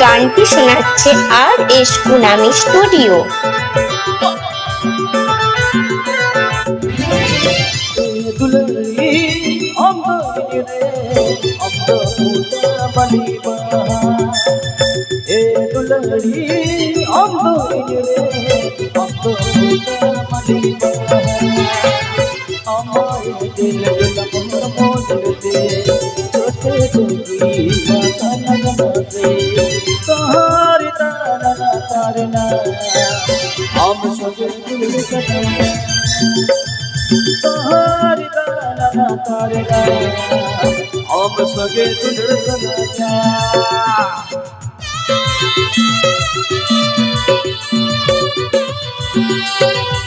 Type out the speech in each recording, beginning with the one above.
গানটি শোনাচ্ছে আর S কুনামি studio. এ দুলরি অম্বরে অম্ব পুতা বলিবা দিল দিল মোর দে ছোটে ছোটি মাথা নগমতে তাহার তারা তারনা আম সজে দিল সদা তাহারি তারে অব সগে তুঝ সদা Thank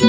you.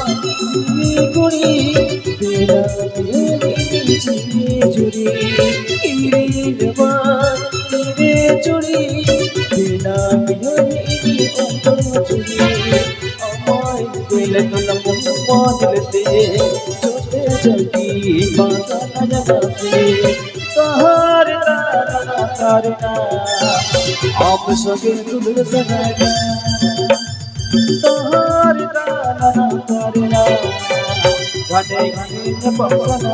জুড়ি দিলা বিহনি কি অন্তর জুড়ি আমায় দিলে তো না মন বদলতে চলে চলতি বাসা না যাবে তাহার না তার না। আপ সগে তুলর সগা তাহার না তার না। ঘটে ঘটে পাবনা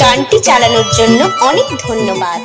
গানটি চালানোর জন্য অনেক ধন্যবাদ।